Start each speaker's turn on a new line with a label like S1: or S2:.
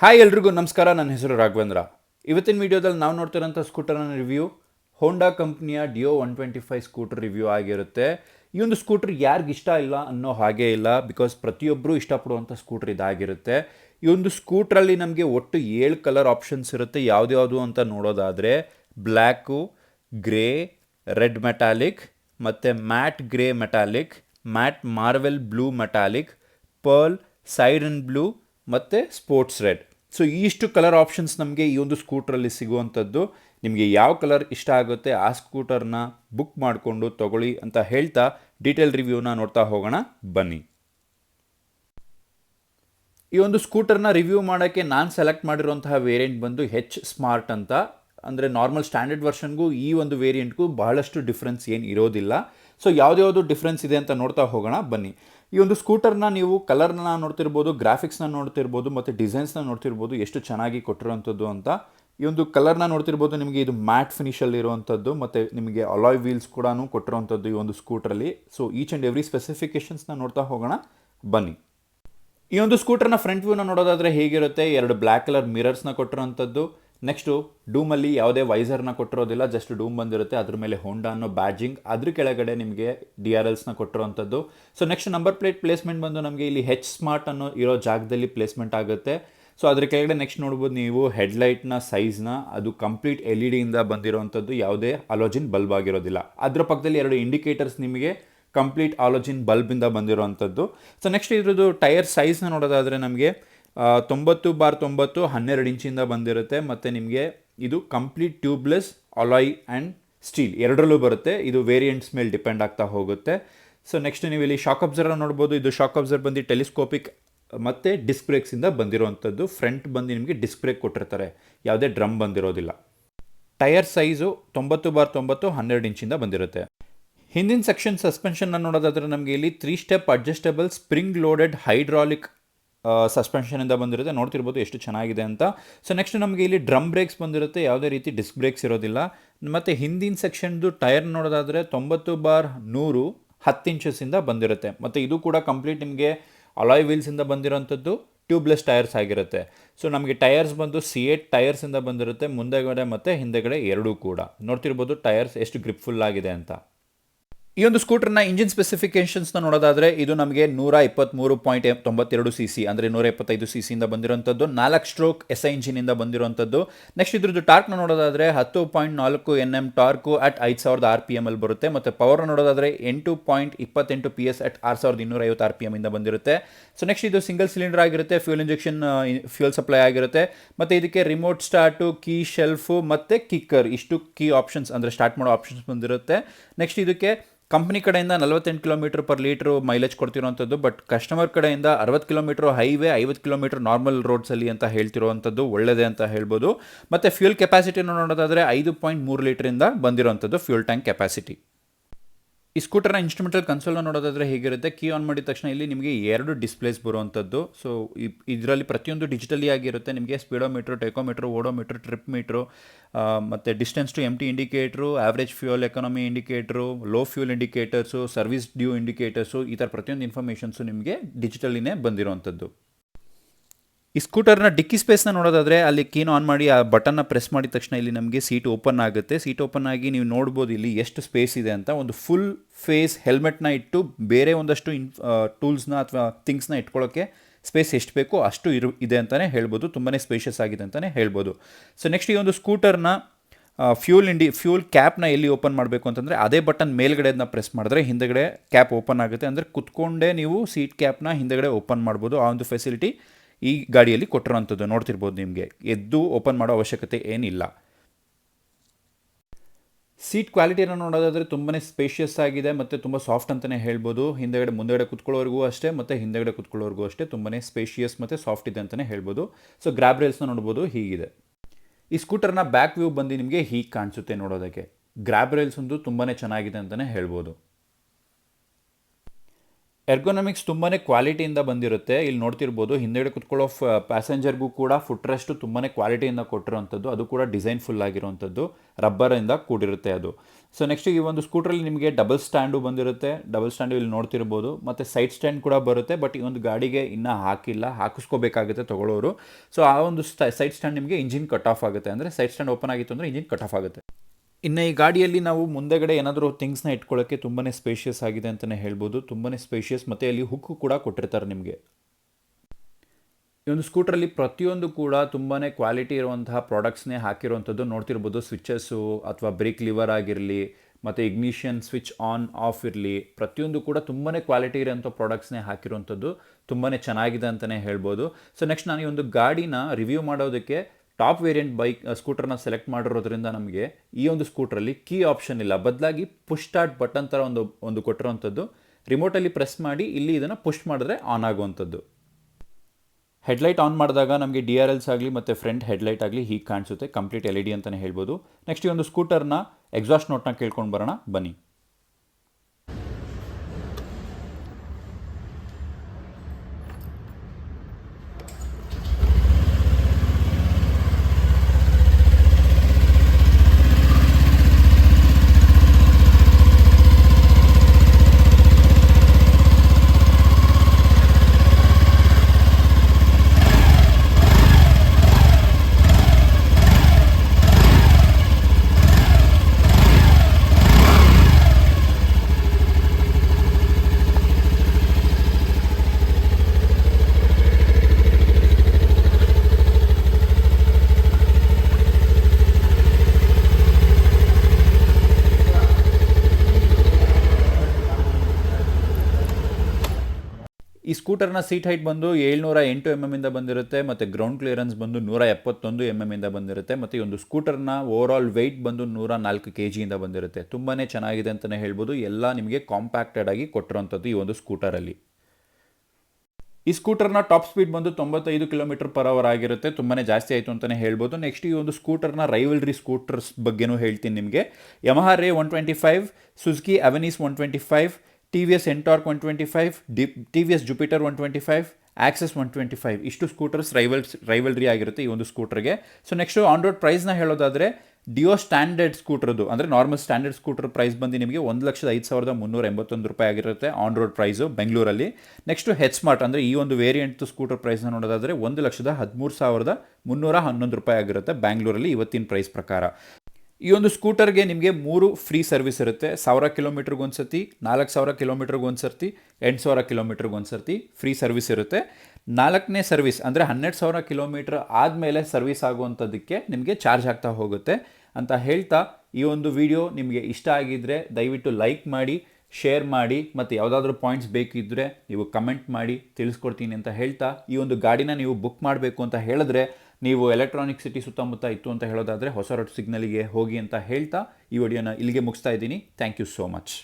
S1: Hi ಎಲ್ರಿಗೂ, ನಮಸ್ಕಾರ. ನನ್ನ ಹೆಸರು ರಾಘವೇಂದ್ರ. ಇವತ್ತಿನ ವಿಡಿಯೋದಲ್ಲಿ ನಾವು ನೋಡ್ತಿರೋಂಥ ಸ್ಕೂಟರ್ನ review Honda ಕಂಪ್ನಿಯ Dio one twenty five scooter review ಆಗಿರುತ್ತೆ. ಈ ಒಂದು ಸ್ಕೂಟರ್ ಯಾರಿಗಿಷ್ಟ ಇಷ್ಟ ಇಲ್ಲ ಅನ್ನೋ ಹಾಗೆ ಇಲ್ಲ ಬಿಕಾಸ್ ಪ್ರತಿಯೊಬ್ಬರು ಇಷ್ಟಪಡುವಂಥ ಸ್ಕೂಟರ್ ಇದಾಗಿರುತ್ತೆ. ಈ ಒಂದು ಸ್ಕೂಟ್ರಲ್ಲಿ ನಮಗೆ ಒಟ್ಟು ಏಳು ಕಲರ್ ಆಪ್ಷನ್ಸ್ ಇರುತ್ತೆ. ಯಾವ್ದ್ಯಾವುದು ಅಂತ ನೋಡೋದಾದರೆ ಬ್ಲ್ಯಾಕು ಗ್ರೇ ರೆಡ್ ಮೆಟಾಲಿಕ್ ಮತ್ತು matte grey metallic matte marvel blue metallic pearl siren blue ಮತ್ತು ಸ್ಪೋರ್ಟ್ಸ್ ರೆಡ್ ಸೊ ಇಷ್ಟು ಕಲರ್ ಆಪ್ಷನ್ಸ್ ನಮಗೆ ಈ ಒಂದು ಸ್ಕೂಟ್ರಲ್ಲಿ ಸಿಗುವಂಥದ್ದು. ನಿಮಗೆ ಯಾವ ಕಲರ್ ಇಷ್ಟ ಆಗುತ್ತೆ ಆ ಸ್ಕೂಟರ್ನ ಬುಕ್ ಮಾಡಿಕೊಂಡು ತಗೊಳ್ಳಿ ಅಂತ ಹೇಳ್ತಾ ಡೀಟೇಲ್ ರಿವ್ಯೂನ ನೋಡ್ತಾ ಹೋಗೋಣ. ಬನ್ನಿ. ಈ ಒಂದು ಸ್ಕೂಟರ್ನ ರಿವ್ಯೂ ಮಾಡೋಕ್ಕೆ ನಾನು ಸೆಲೆಕ್ಟ್ ಮಾಡಿರುವಂತಹ ವೇರಿಯಂಟ್ ಬಂದು ಹೆಚ್ ಸ್ಮಾರ್ಟ್ ಅಂತ. ಅಂದರೆ ನಾರ್ಮಲ್ ಸ್ಟ್ಯಾಂಡರ್ಡ್ ವರ್ಷನ್ಗೂ ಈ ಒಂದು ವೇರಿಯಂಟ್ಗೂ ಬಹಳಷ್ಟು ಡಿಫ್ರೆನ್ಸ್ ಏನು ಇರೋದಿಲ್ಲ. ಸೊ ಯಾವುದ್ಯಾವುದು ಡಿಫ್ರೆನ್ಸ್ ಇದೆ ಅಂತ ನೋಡ್ತಾ ಹೋಗೋಣ. ಬನ್ನಿ. ಈ ಒಂದು ಸ್ಕೂಟರ್ನ ನೀವು ಕಲರ್ನ ನೋಡ್ತಿರ್ಬೋದು, ಗ್ರಾಫಿಕ್ಸ್ನ ನೋಡ್ತಿರ್ಬೋದು, ಮತ್ತು ಡಿಸೈನ್ಸ್ನ ನೋಡ್ತಿರ್ಬೋದು ಎಷ್ಟು ಚೆನ್ನಾಗಿ ಕೊಟ್ಟಿರುವಂಥದ್ದು ಅಂತ, ಈ ಒಂದು ಕಲರ್ನ ನೋಡ್ತಿರ್ಬೋದು ನಿಮಗೆ ಇದು ಮ್ಯಾಟ್ ಫಿನಿಷಲ್ಲಿ ಇರುವಂಥದ್ದು ಮತ್ತು ನಿಮಗೆ ಅಲಾಯ್ ವೀಲ್ಸ್ ಕೂಡ ಕೊಟ್ಟಿರುವಂಥದ್ದು ಈ ಒಂದು ಸ್ಕೂಟ್ರಲ್ಲಿ. ಸೊ ಈಚ್ ಆ್ಯಂಡ್ ಎವ್ರಿ ಸ್ಪೆಸಿಫಿಕೇಷನ್ಸ್ನ ನೋಡ್ತಾ ಹೋಗೋಣ. ಬನ್ನಿ. ಈ ಒಂದು ಸ್ಕೂಟರ್ನ ಫ್ರಂಟ್ ವ್ಯೂನ ನೋಡೋದಾದರೆ ಹೇಗಿರುತ್ತೆ? ಎರಡು ಬ್ಲ್ಯಾಕ್ ಕಲರ್ ಮಿರರ್ಸ್ನ ಕೊಟ್ಟಿರೋಂಥದ್ದು ನೆಕ್ಸ್ಟು ಡೂಮಲ್ಲಿ ಯಾವುದೇ ವೈಸರ್ನ ಕೊಟ್ಟಿರೋದಿಲ್ಲ ಜಸ್ಟ್ ಡೂಮ್ ಬಂದಿರುತ್ತೆ. ಅದ್ರ ಮೇಲೆ ಹೋಂಡಾ ಅನ್ನೋ ಬ್ಯಾಜಿಂಗ್ ಅದ್ರ ಕೆಳಗಡೆ ನಿಮಗೆ ಡಿ ಆರ್ ಎಲ್ಸ್ನ ಕೊಟ್ಟಿರೋಂಥದ್ದು. So next number plate placement ಬಂದು ನಮಗೆ ಇಲ್ಲಿ ಹೆಚ್ ಸ್ಮಾರ್ಟ್ ಅನ್ನೋ ಇರೋ ಜಾಗದಲ್ಲಿ ಪ್ಲೇಸ್ಮೆಂಟ್ ಆಗುತ್ತೆ. ಸೊ ಅದ್ರ ಕೆಳಗಡೆ ನೆಕ್ಸ್ಟ್ ನೋಡ್ಬೋದು ನೀವು ಹೆಡ್ಲೈಟ್ನ ಸೈಜ್ನ ಅದು ಕಂಪ್ಲೀಟ್ ಎಲ್ ಇ ಡಿಯಿಂದ ಬಂದಿರೋವಂಥದ್ದು ಯಾವುದೇ ಅಲೋಜಿನ್ ಬಲ್ಬ್ ಆಗಿರೋದಿಲ್ಲ. ಅದರ ಪಕ್ಕದಲ್ಲಿ ಎರಡು ಇಂಡಿಕೇಟರ್ಸ್ ನಿಮಗೆ ಕಂಪ್ಲೀಟ್ ಆಲೋಜಿನ್ ಬಲ್ಬಿಂದ ಬಂದಿರೋವಂಥದ್ದು ಸೊ ನೆಕ್ಸ್ಟ್ ಇದ್ರದ್ದು ಟೈರ್ ಸೈಜ್ನ ನೋಡೋದಾದರೆ ನಮಗೆ ತೊಂಬತ್ತು ಬಾರ್ ತೊಂಬತ್ತು ಹನ್ನೆರಡು ಇಂಚಿಂದ ಬಂದಿರುತ್ತೆ. ಮತ್ತು ನಿಮಗೆ ಇದು complete tubeless alloy and steel ಎರಡರಲ್ಲೂ ಬರುತ್ತೆ. ಇದು ವೇರಿಯಂಟ್ಸ್ ಮೇಲೆ ಡಿಪೆಂಡ್ ಆಗ್ತಾ ಹೋಗುತ್ತೆ. ಸೊ ನೆಕ್ಸ್ಟ್ ನೀವು ಇಲ್ಲಿ ಶಾಕ್ ಅಬ್ಸರ್ವ್ ನೋಡ್ಬೋದು. ಇದು ಶಾಕ್ ಅಬ್ಸರ್ವ್ ಬಂದು ಟೆಲಿಸ್ಕೋಪಿಕ್ ಮತ್ತು ಡಿಸ್ಕ್ ಬ್ರೇಕ್ಸಿಂದ ಬಂದಿರುವಂಥದ್ದು. ಫ್ರಂಟ್ ಬಂದು ನಿಮಗೆ ಡಿಸ್ಕ್ ಬ್ರೇಕ್ ಕೊಟ್ಟಿರ್ತಾರೆ. ಯಾವುದೇ ಡ್ರಮ್ ಬಂದಿರೋದಿಲ್ಲ. ಟೈರ್ ಸೈಜು ತೊಂಬತ್ತು ಬಾರ್ ತೊಂಬತ್ತು ಹನ್ನೆರಡು ಇಂಚಿಂದ ಬಂದಿರುತ್ತೆ. ಹಿಂದಿನ ಸೆಕ್ಷನ್ ಸಸ್ಪೆನ್ಷನ್ನ ನೋಡೋದಾದ್ರೆ ನಮಗೆ ಇಲ್ಲಿ three step adjustable spring loaded hydraulic ಸಸ್ಪೆನ್ಷನಿಂದ ಬಂದಿರುತ್ತೆ. ನೋಡ್ತಿರ್ಬೋದು ಎಷ್ಟು ಚೆನ್ನಾಗಿದೆ ಅಂತ. ಸೊ ನೆಕ್ಸ್ಟ್ ನಮಗೆ ಇಲ್ಲಿ ಡ್ರಮ್ ಬ್ರೇಕ್ಸ್ ಬಂದಿರುತ್ತೆ. ಯಾವುದೇ ರೀತಿ ಡಿಸ್ಕ್ ಬ್ರೇಕ್ಸ್ ಇರೋದಿಲ್ಲ. ಮತ್ತು ಹಿಂದಿನ ಸೆಕ್ಷನ್ದು ಟೈರ್ ನೋಡೋದಾದರೆ ತೊಂಬತ್ತು ಬಾರ್ ನೂರು ಹತ್ತು ಇಂಚಸ್ಸಿಂದ ಬಂದಿರುತ್ತೆ. ಮತ್ತು ಇದು ಕೂಡ ಕಂಪ್ಲೀಟ್ ನಿಮಗೆ ಅಲಾಯ್ ವೀಲ್ಸಿಂದ ಬಂದಿರೋಂಥದ್ದು ಟ್ಯೂಬ್ಲೆಸ್ ಟೈರ್ಸ್ ಆಗಿರುತ್ತೆ. ಸೊ ನಮಗೆ ಟೈರ್ಸ್ ಬಂದು ಸಿ ಏಟ್ ಟೈರ್ಸಿಂದ ಬಂದಿರುತ್ತೆ. ಮುಂದೆಗಡೆ ಮತ್ತು ಹಿಂದೆಗಡೆ ಎರಡೂ ಕೂಡ. ನೋಡ್ತಿರ್ಬೋದು ಟೈರ್ಸ್ ಎಷ್ಟು ಗ್ರಿಪ್ಫುಲ್ ಆಗಿದೆ ಅಂತ. ಈ ಒಂದು ಸ್ಕೂಟರ್ನ ಇಂಜಿನ್ ಸ್ಪೆಸಿಫಿಕೇಷನ್ಸ್ನ ನೋಡೋದಾದರೆ ಇದು ನಮಗೆ ನೂರ ಇಪ್ಪತ್ತ್ಮೂರು ಪಾಯಿಂಟ್ ತೊಂಬತ್ತೆರಡು ಸಿ ಸಿ ಅಂದರೆ ನೂರ ಇಪ್ಪತ್ತೈದು ಸಿ ಸಿಯಿಂದ ಬಂದಿರುವಂಥದ್ದು, ನಾಲ್ಕು ಸ್ಟ್ರೋಕ್ ಎಸ್ ಐ ಇಂಜಿನಿಂದ ಬಂದಿರುವಂಥದ್ದು. ನೆಕ್ಸ್ಟ್ ಇದ್ರದ್ದು ಟಾರ್ಕ್ನ ನೋಡೋದಾದರೆ ಹತ್ತು ಪಾಯಿಂಟ್ ನಾಲ್ಕು ಎನ್ ಎಂ ಟಾರ್ಕು ಅಟ್ ಐದು ಸಾವಿರದ ಆರ್ ಪಿ ಎಂ ಅಲ್ಲಿ ಬರುತ್ತೆ ಮತ್ತು ಪವರ್ ನೋಡೋದಾದರೆ ಎಂಟು ಪಾಯಿಂಟ್ ಇಪ್ಪತ್ತೆಂಟು ಪಿ ಎಸ್ ಅಟ್ ಆರು ಸಾವಿರದ ಇನ್ನೂರ ಐವತ್ತು ಆರ್ ಪಿ ಎಮ್ಮಿಂದ ಬಂದಿರುತ್ತೆ. ಸೊ ನೆಕ್ಸ್ಟ್ ಇದು ಸಿಂಗಲ್ ಸಿಲಿಂಡರ್ ಆಗಿರುತ್ತೆ ಫ್ಯೂಲ್ ಇಂಜೆಕ್ಷನ್ ಫ್ಯೂಲ್ ಸಪ್ಲೈ ಆಗಿರುತ್ತೆ. ಮತ್ತು ಇದಕ್ಕೆ ರಿಮೋಟ್ ಸ್ಟಾರ್ಟು, ಕೀ ಶೆಲ್ಫು ಮತ್ತು ಕಿಕ್ಕರ್, ಇಷ್ಟು ಕೀ ಆಪ್ಷನ್ಸ್ ಅಂದರೆ ಸ್ಟಾರ್ಟ್ ಮಾಡೋ ಆಪ್ಷನ್ಸ್ ಬಂದಿರುತ್ತೆ. ನೆಕ್ಸ್ಟ್ ಇದಕ್ಕೆ ಕಂಪ್ನಿ ಕಡೆಯಿಂದ ನಲವತ್ತೆಂಟು ಕಿಲೋಮೀಟರ್ ಪರ್ ಲೀಟ್ರ್ ಮೈಲೇಜ್ ಕೊಡ್ತಿರೋವಂಥದ್ದು ಬಟ್ ಕಸ್ಟಮರ್ ಕಡೆಯಿಂದ ಅರವತ್ತು ಕಿಲೋಮೀಟರ್ ಹೈವೇ ಐವತ್ತು ಕಿಲೋಮೀಟರ್ ನಾರ್ಮಲ್ ರೋಡ್ಸಲ್ಲಿ ಅಂತ ಹೇಳ್ತಿರುವಂಥದ್ದು ಒಳ್ಳೆಯದೇ ಅಂತ ಹೇಳ್ಬೋದು. ಮತ್ತು ಫ್ಯೂಲ್ ಕೆಪಾಸಿಟಿನ ನೋಡೋದಾದರೆ ಐದು ಪಾಯಿಂಟ್ ಮೂರು ಲೀಟ್ರಿಂದ ಬಂದಿರೋವಂಥದ್ದು ಫ್ಯೂಲ್ ಟ್ಯಾಂಕ್ ಕೆಪಾಸಿಟಿ ಈ ಸ್ಕೂಟರ್ನ ಇನ್ಸ್ಟ್ರೂಮೆಂಟಲ್ ಕನ್ಸೋಲ್ನ ನೋಡೋದಾದರೆ ಹೇಗಿರುತ್ತೆ? ಕೀ ಆನ್ ಮಾಡಿದ ತಕ್ಷಣ ಇಲ್ಲಿ ನಿಮಗೆ ಎರಡು ಡಿಸ್ಪ್ಲೇಸ್ ಬರುವಂಥದ್ದು. ಸೊ ಇದರಲ್ಲಿ ಪ್ರತಿಯೊಂದು ಡಿಜಿಟಲಿ ಆಗಿರುತ್ತೆ. ನಿಮಗೆ speedometer tachometer odometer trip meter ಮತ್ತು distance to M T indicator average fuel economy indicator low fuel indicators service due indicators ಈ ಥರ ಪ್ರತಿಯೊಂದು ಇನ್ಫಾರ್ಮೇಷನ್ಸು ನಿಮಗೆ ಡಿಜಿಟಲಿನೇ ಬಂದಿರುವಂಥದ್ದು. ಈ ಸ್ಕೂಟರ್ನ ಡಿಕ್ಕಿ ಸ್ಪೇಸ್ನ ನೋಡೋದಾದರೆ ಅಲ್ಲಿ ಕೀನ್ ಆನ್ ಮಾಡಿ ಆ ಬಟನ್ನ ಪ್ರೆಸ್ ಮಾಡಿದ ತಕ್ಷಣ ಇಲ್ಲಿ ನಮಗೆ ಸೀಟ್ ಓಪನ್ ಆಗುತ್ತೆ. ಸೀಟ್ ಓಪನ್ ಆಗಿ ನೀವು ನೋಡ್ಬೋದು ಇಲ್ಲಿ ಎಷ್ಟು ಸ್ಪೇಸ್ ಇದೆ ಅಂತ. ಒಂದು ಫುಲ್ ಫೇಸ್ ಹೆಲ್ಮೆಟ್ನ ಇಟ್ಟು ಬೇರೆ ಒಂದಷ್ಟು ಇನ್ ಟೂಲ್ಸ್ನ ಅಥವಾ ಥಿಂಗ್ಸ್ನ ಇಟ್ಕೊಳ್ಳೋಕ್ಕೆ ಸ್ಪೇಸ್ ಎಷ್ಟು ಬೇಕೋ ಅಷ್ಟು ಇರು, ಇದೆ ಅಂತಲೇ ಹೇಳ್ಬೋದು. ತುಂಬಾ ಸ್ಪೇಷಿಯಸ್ ಆಗಿದೆ ಅಂತಲೇ ಹೇಳ್ಬೋದು. ಸೊ ನೆಕ್ಸ್ಟ್ ಈ ಒಂದು ಸ್ಕೂಟರ್ನ ಫ್ಯೂಲ್ ಇಂಡಿ ಫ್ಯೂಲ್ ಕ್ಯಾಪ್ನ ಎಲ್ಲಿ ಓಪನ್ ಮಾಡಬೇಕು ಅಂತಂದರೆ ಅದೇ ಬಟನ್ ಮೇಲ್ಗಡೆನ ಪ್ರೆಸ್ ಮಾಡಿದ್ರೆ ಹಿಂದೆಗಡೆ ಕ್ಯಾಪ್ ಓಪನ್ ಆಗುತ್ತೆ. ಅಂದರೆ ಕುತ್ಕೊಂಡೇ ನೀವು ಸೀಟ್ ಕ್ಯಾಪ್ನ ಹಿಂದೆಗಡೆ ಓಪನ್ ಮಾಡ್ಬೋದು ಆ ಒಂದು ಫೆಸಿಲಿಟಿ ಈ ಗಾಡಿಯಲ್ಲಿ ಕೊಟ್ಟಿರೋವಂಥದ್ದು ನೋಡ್ತಿರ್ಬೋದು ನಿಮಗೆ. ಎದ್ದು ಓಪನ್ ಮಾಡೋ ಅವಶ್ಯಕತೆ ಏನಿಲ್ಲ. ಸೀಟ್ ಕ್ವಾಲಿಟಿಯನ್ನು ನೋಡೋದಾದರೆ ತುಂಬಾ ಸ್ಪೇಷಿಯಸ್ ಆಗಿದೆ ಮತ್ತು ತುಂಬ ಸಾಫ್ಟ್ ಅಂತಲೇ ಹೇಳ್ಬೋದು. ಹಿಂದೆಗಡೆ ಮುಂದೆಗಡೆ ಕುತ್ಕೊಳ್ಳೋರ್ಗೂ ಅಷ್ಟೇ, ಮತ್ತು ಹಿಂದೆಗಡೆ ಕುತ್ಕೊಳ್ಳೋರ್ಗೂ ಅಷ್ಟೇ ತುಂಬಾ ಸ್ಪೇಷಿಯಸ್ ಮತ್ತು ಸಾಫ್ಟ್ ಇದೆ ಅಂತಲೇ ಹೇಳ್ಬೋದು. ಸೊ ಗ್ರ್ಯಾಬ್ ರೇಲ್ಸ್ನ ನೋಡ್ಬೋದು, ಹೀಗಿದೆ. ಈ ಸ್ಕೂಟರ್ನ ಬ್ಯಾಕ್ ವ್ಯೂ ಬಂದು ನಿಮಗೆ ಹೀಗೆ ಕಾಣಿಸುತ್ತೆ ನೋಡೋದಕ್ಕೆ. ಗ್ರ್ಯಾಬ್ ರೇಲ್ಸ್ ಒಂದು ತುಂಬಾ ಚೆನ್ನಾಗಿದೆ ಅಂತಲೇ ಹೇಳ್ಬೋದು. ಎರ್ಗೊನಮಿಕ್ಸ್ ತುಂಬಾ ಕ್ವಾಲಿಟಿಯಿಂದ ಬಂದಿರುತ್ತೆ. ಇಲ್ಲಿ ನೋಡ್ತಿರ್ಬೋದು ಹಿಂದೆಡೆ ಕುತ್ಕೊಳ್ಳೋ ಪ್ಯಾಸೆಂಜರ್ಗೂ ಕೂಡ ಫುಟ್ ರೆಸ್ಟು ತುಂಬಾ ಕ್ವಾಲಿಟಿಯಿಂದ ಕೊಟ್ಟಿರೋವಂಥದ್ದು. ಅದು ಕೂಡ ಡಿಸೈನ್ ಫುಲ್ ಆಗಿರುವಂಥದ್ದು. ರಬ್ಬರಿಂದ ಕೂಡಿರುತ್ತೆ ಅದು. ಸೊ ನೆಕ್ಸ್ಟ್ ಈ ಒಂದು ಸ್ಕೂಟ್ರಲ್ಲಿ ನಿಮಗೆ ಡಬಲ್ ಸ್ಟ್ಯಾಂಡು ಬಂದಿರುತ್ತೆ. ಡಬಲ್ ಸ್ಟ್ಯಾಂಡು ಇಲ್ಲಿ ನೋಡ್ತಿರ್ಬೋದು. ಮತ್ತು ಸೈಡ್ ಸ್ಟ್ಯಾಂಡ್ ಕೂಡ ಬರುತ್ತೆ ಬಟ್ ಈ ಒಂದು ಗಾಡಿಗೆ ಇನ್ನೂ ಹಾಕಿಲ್ಲ. ಹಾಕಿಸ್ಕೋಬೇಕಾಗುತ್ತೆ ತೊಗೊಳ್ಳೋರು. ಸೊ ಆ ಒಂದು ಸೈಡ್ ಸ್ಟ್ಯಾಂಡ್ ನಿಮಗೆ ಇಂಜಿನ್ ಕಟ್ ಆಫ್ ಆಗುತ್ತೆ. ಅಂದರೆ ಸೈಡ್ ಸ್ಟ್ಯಾಂಡ್ ಓಪನ್ ಆಗಿತ್ತು ಅಂದರೆ ಇಂಜಿನ್ ಕಟ್ ಆಫ್ ಆಗುತ್ತೆ. ಇನ್ನು ಈ ಗಾಡಿಯಲ್ಲಿ ನಾವು ಮುಂದೆಗಡೆ ಏನಾದರೂ ಥಿಂಗ್ಸ್ನ ಇಟ್ಕೊಳ್ಳೋಕ್ಕೆ ತುಂಬಾ ಸ್ಪೇಷಿಯಸ್ ಆಗಿದೆ ಅಂತಲೇ ಹೇಳ್ಬೋದು. ತುಂಬಾ ಸ್ಪೇಷಿಯಸ್ ಮತ್ತು ಅಲ್ಲಿ ಹುಕ್ಕು ಕೂಡ ಕೊಟ್ಟಿರ್ತಾರೆ ನಿಮಗೆ. ಈ ಒಂದು ಸ್ಕೂಟ್ರಲ್ಲಿ ಪ್ರತಿಯೊಂದು ಕೂಡ ತುಂಬಾ ಕ್ವಾಲಿಟಿ ಇರುವಂತಹ ಪ್ರಾಡಕ್ಟ್ಸ್ನೇ ಹಾಕಿರುವಂಥದ್ದು ನೋಡ್ತಿರ್ಬೋದು. ಸ್ವಿಚ್ಚಸ್ಸು ಅಥವಾ ಬ್ರೇಕ್ ಲಿವರ್ ಆಗಿರಲಿ, ಮತ್ತು ಇಗ್ನಿಷಿಯನ್ ಸ್ವಿಚ್ ಆನ್, ಆಫ್ ಇರಲಿ, ಪ್ರತಿಯೊಂದು ಕೂಡ ತುಂಬಾ ಕ್ವಾಲಿಟಿ ಇರೋಂಥ ಪ್ರಾಡಕ್ಟ್ಸ್ನೇ ಹಾಕಿರುವಂಥದ್ದು ತುಂಬಾ ಚೆನ್ನಾಗಿದೆ ಅಂತಲೇ ಹೇಳ್ಬೋದು. ಸೊ, ನೆಕ್ಸ್ಟ್ ನಾನು ಈ ಒಂದು ಗಾಡಿನ ರಿವ್ಯೂ ಮಾಡೋದಕ್ಕೆ ಟಾಪ್ ವೇರಿಯಂಟ್ ಬೈಕ್ ಸ್ಕೂಟರ್ನ ಸೆಲೆಕ್ಟ್ ಮಾಡಿರೋದ್ರಿಂದ ನಮಗೆ ಈ ಒಂದು ಸ್ಕೂಟ್ರಲ್ಲಿ ಕೀ ಆಪ್ಷನ್ ಇಲ್ಲ. ಬದಲಾಗಿ ಪುಷ್ ಸ್ಟಾರ್ಟ್ ಬಟನ್ ಥರ ಒಂದು ಒಂದು ಕೊಟ್ಟಿರೋವಂಥದ್ದು. ರಿಮೋಟಲ್ಲಿ ಪ್ರೆಸ್ ಮಾಡಿ ಇಲ್ಲಿ ಇದನ್ನು ಪುಷ್ ಮಾಡಿದ್ರೆ ಆನ್ ಆಗುವಂಥದ್ದು. ಹೆಡ್ಲೈಟ್ ಆನ್ ಮಾಡಿದಾಗ ನಮಗೆ ಡಿ ಆರ್ ಎಲ್ಸ್ ಆಗಲಿ ಮತ್ತು ಫ್ರಂಟ್ ಹೆಡ್ಲೈಟ್ ಆಗಲಿ ಹೀಗೆ ಕಾಣಿಸುತ್ತೆ. ಕಂಪ್ಲೀಟ್ ಎಲ್ ಇ ಡಿ ಅಂತಲೇ ಹೇಳ್ಬೋದು. ನೆಕ್ಸ್ಟ್ ಈ ಒಂದು ಸ್ಕೂಟರ್ನ ಎಕ್ಸಾಸ್ಟ್ ನೋಟ್ನ ಕೇಳ್ಕೊಂಡು ಬರೋಣ. ಬನ್ನಿ. ಈ ಸ್ಕೂಟರ್ನ ಸೀಟ್ ಹೈಟ್ ಬಂದು ಏಳ್ನೂರ ಎಂಟು ಎಂ ಇಂದ ಬಂದಿರುತ್ತೆ, ಮತ್ತು ಗ್ರೌಂಡ್ ಕ್ಲಿಯರೆನ್ಸ್ ಬಂದು ನೂರ ಎಪ್ಪತ್ತೊಂದು ಎಂ ಇಂದ ಬಂದಿರುತ್ತೆ, ಮತ್ತು ಈ ಒಂದು ಸ್ಕೂಟರ್ನ ಓವರ್ ಆಲ್ ವೆಯ್ಟ್ ಬಂದು ನೂರ ನಾಲ್ಕು ಕೆ ಜಿಯಿಂದ ಬಂದಿರುತ್ತೆ. ತುಂಬಾ ಚೆನ್ನಾಗಿದೆ ಅಂತಲೇ ಹೇಳ್ಬೋದು. ಎಲ್ಲ ನಿಮಗೆ ಕಾಂಪ್ಯಾಕ್ಟೆಡ್ ಆಗಿ ಕೊಟ್ಟಿರೋಂಥದ್ದು ಈ ಒಂದು ಸ್ಕೂಟರಲ್ಲಿ. ಈ ಸ್ಕೂಟರ್ನ ಟಾಪ್ ಸ್ಪೀಡ್ ಬಂದು ತೊಂಬತ್ತೈದು ಕಿಲೋಮೀಟರ್ ಪರ್ ಅವರ್ ಆಗಿರುತ್ತೆ. ತುಂಬಾ ಜಾಸ್ತಿ ಆಯಿತು ಅಂತಲೇ ಹೇಳ್ಬೋದು. ನೆಕ್ಸ್ಟ್ ಈ ಒಂದು ಸ್ಕೂಟರ್ನ ರೈವಲ್ರಿ ಸ್ಕೂಟರ್ಸ್ ಬಗ್ಗೆನೂ ಹೇಳ್ತೀನಿ ನಿಮಗೆ. Yamaha Ray one twenty five Suzuki Avenis one twenty five T V S NTorq one twenty five D, T V S Jupiter one twenty five Access one twenty five ಇಷ್ಟು scooters rivals rivalry ಆಗಿರುತ್ತೆ ಈ ಒಂದು ಸ್ಕೂಟರ್ಗೆ so next on road ಪ್ರೈಸ್ನ ಹೇಳೋದಾದರೆ Dio standard ಸ್ಕೂಟ್ರದ್ದು ಅಂದರೆ normal standard scooter price ಬಂದು ನಿಮಗೆ ಒಂದು ಲಕ್ಷದ ಐದು ಸಾವಿರದ ಮುನ್ನೂರ ಎಂಬತ್ತೊಂದು ರೂಪಾಯಿ ಆಗಿರುತ್ತೆ ಆನ್ ರೋಡ್ ಪ್ರೈಸು ಬೆಂಗಳೂರಲ್ಲಿ. ನೆಕ್ಸ್ಟ್ ಹೆಚ್ ಸ್ಮಾರ್ಟ್ ಅಂದರೆ ಈ ಒಂದು ವೇರಿಯಂಟ್ ಸ್ಕೂಟರ್ ಪ್ರೈಸ್ನ ನೋಡೋದಾದರೆ ಒಂದು ಲಕ್ಷದ ಹದಿಮೂರು ಸಾವಿರದ ಮುನ್ನೂರ ಹನ್ನೊಂದು ರೂಪಾಯಿ ಆಗಿರುತ್ತೆ ಬ್ಯಾಂಗ್ಳೂರಲ್ಲಿ ಇವತ್ತಿನ ಪ್ರೈಸ್ ಪ್ರಕಾರ. ಈ ಒಂದು ಸ್ಕೂಟರ್ಗೆ ನಿಮಗೆ ಮೂರು ಫ್ರೀ ಸರ್ವಿಸ್ ಇರುತ್ತೆ. ಸಾವಿರ ಕಿಲೋಮೀಟ್ರಿಗೆ ಒಂದು ಸರ್ತಿ ನಾಲ್ಕು ಸಾವಿರ ಕಿಲೋಮೀಟ್ರಿಗೆ ಒಂದು ಸರ್ತಿ ಎಂಟು ಸಾವಿರ ಕಿಲೋಮೀಟ್ರಿಗೆ ಒಂದು ಸರ್ತಿ ಫ್ರೀ ಸರ್ವಿಸ್ ಇರುತ್ತೆ. ನಾಲ್ಕನೇ ಸರ್ವಿಸ್ ಅಂದರೆ ಹನ್ನೆರಡು ಸಾವಿರ ಕಿಲೋಮೀಟ್ರ್ ಆದಮೇಲೆ ಸರ್ವಿಸ್ ಆಗುವಂಥದ್ದಕ್ಕೆ ನಿಮಗೆ ಚಾರ್ಜ್ ಆಗ್ತಾ ಹೋಗುತ್ತೆ ಅಂತ ಹೇಳ್ತಾ ಈ ಒಂದು ವಿಡಿಯೋ ನಿಮಗೆ ಇಷ್ಟ ಆಗಿದ್ದರೆ ದಯವಿಟ್ಟು ಲೈಕ್ ಮಾಡಿ, ಶೇರ್ ಮಾಡಿ ಮತ್ತು ಯಾವುದಾದ್ರೂ ಪಾಯಿಂಟ್ಸ್ ಬೇಕಿದ್ದರೆ ನೀವು ಕಮೆಂಟ್ ಮಾಡಿ, ತಿಳಿಸ್ಕೊಡ್ತೀನಿ ಅಂತ ಹೇಳ್ತಾ ಈ ಒಂದು ಗಾಡಿನ ನೀವು ಬುಕ್ ಮಾಡಬೇಕು ಅಂತ ಹೇಳಿದ್ರೆ ನೀವು ಎಲೆಕ್ಟ್ರಾನಿಕ್ ಸಿಟಿ ಸುತ್ತಮುತ್ತ ಇತ್ತು ಅಂತ ಹೇಳೋದಾದರೆ ಹೊಸ ರೋಡ್ ಸಿಗ್ನಲಿಗೆ ಹೋಗಿ ಅಂತ ಹೇಳ್ತಾ ಈ ವಿಡಿಯೋನ ಇಲ್ಲಿಗೆ ಮುಗಿಸ್ತಾ ಇದ್ದೀನಿ. Thank you so much